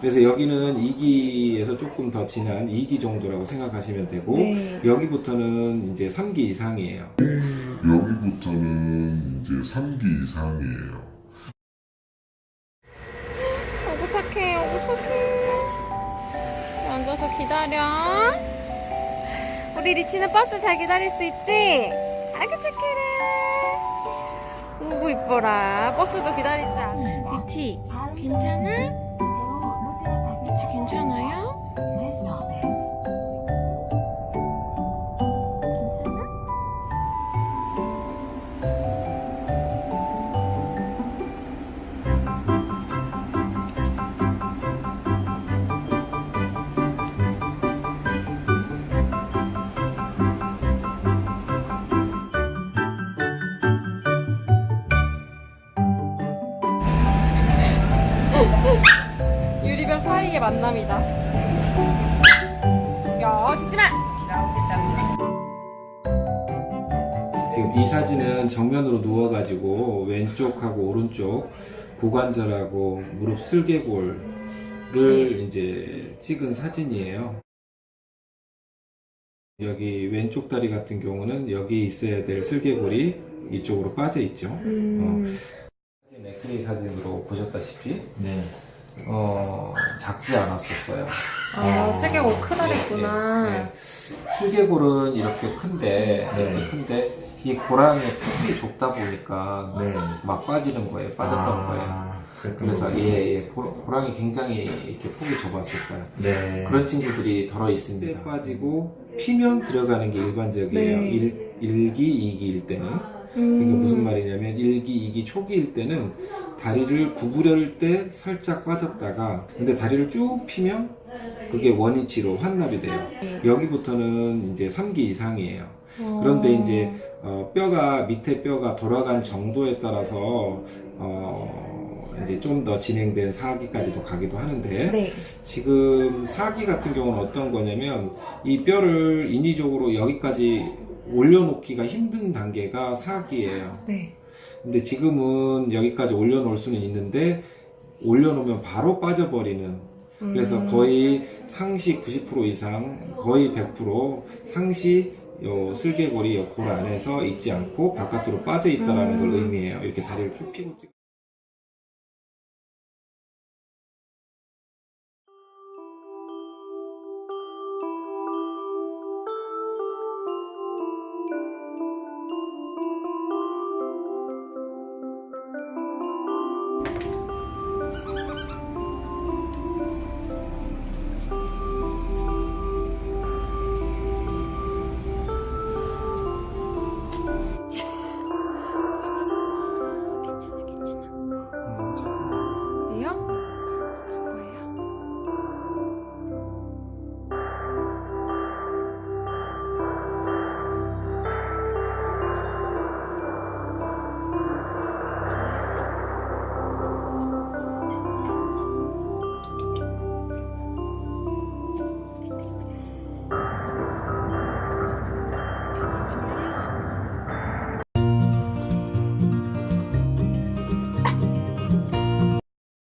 그래서 여기는 2기에서 조금 더 진한 2기 정도라고 생각하시면 되고 네. 여기부터는 이제 3기 이상이에요. 여기부터는 이제 3기 이상이에요. 어구 착해, 어구 착해. 앉아서 기다려. 우리 리치는 버스 잘 기다릴 수 있지? 아이고 착해라. 우구 이뻐라. 버스도 기다리자. 리치, 괜찮아? 유리병 사이의 만남이다. 야, 짖지마! 지금 이 사진은 정면으로 누워가지고 왼쪽하고 오른쪽 고관절하고 무릎 슬개골을 이제 찍은 사진이에요. 여기 왼쪽 다리 같은 경우는 여기 있어야 될 슬개골이 이쪽으로 빠져 있죠. 음, 사진 엑스레이 사진으로 보셨다시피 네. 어, 작지 않았었어요. 아, 슬개골 어, 크다랬구나. 네, 네. 슬개골은 이렇게 큰데 네. 이렇게 큰데 이 고랑의 폭이 좁다 보니까 네. 막 빠지는 거예요. 빠졌던 거예요. 아, 그랬던 그래서 거군요. 예, 예, 고- 고랑이 굉장히 이렇게 폭이 좁았었어요. 네. 그런 친구들이 덜어 있습니다. 빠지고 피면 들어가는 게 일반적이에요. 네. 일, 1기, 2기일 때는. 음. 그러니까 무슨 말이냐면 1기, 2기 초기일 때는 다리를 구부릴 때 살짝 빠졌다가 근데 다리를 쭉 피면 그게 원위치로 환납이 돼요. 여기부터는 이제 3기 이상이에요. 그런데 이제 어, 뼈가 밑에 뼈가 돌아간 정도에 따라서 어, 이제 좀 더 진행된 4기까지도 가기도 하는데 네. 지금 4기 같은 경우는 어떤 거냐면 이 뼈를 인위적으로 여기까지 올려놓기가 힘든 단계가 4기예요. 네. 근데 지금은 여기까지 올려놓을 수는 있는데 올려놓으면 바로 빠져버리는 그래서 거의 상시 90% 이상 거의 100% 상시 요 슬개골이 요골 안에서 있지 않고 바깥으로 빠져 있다라는 걸 의미해요. 이렇게 다리를 쭉 펴고 찍. attitude.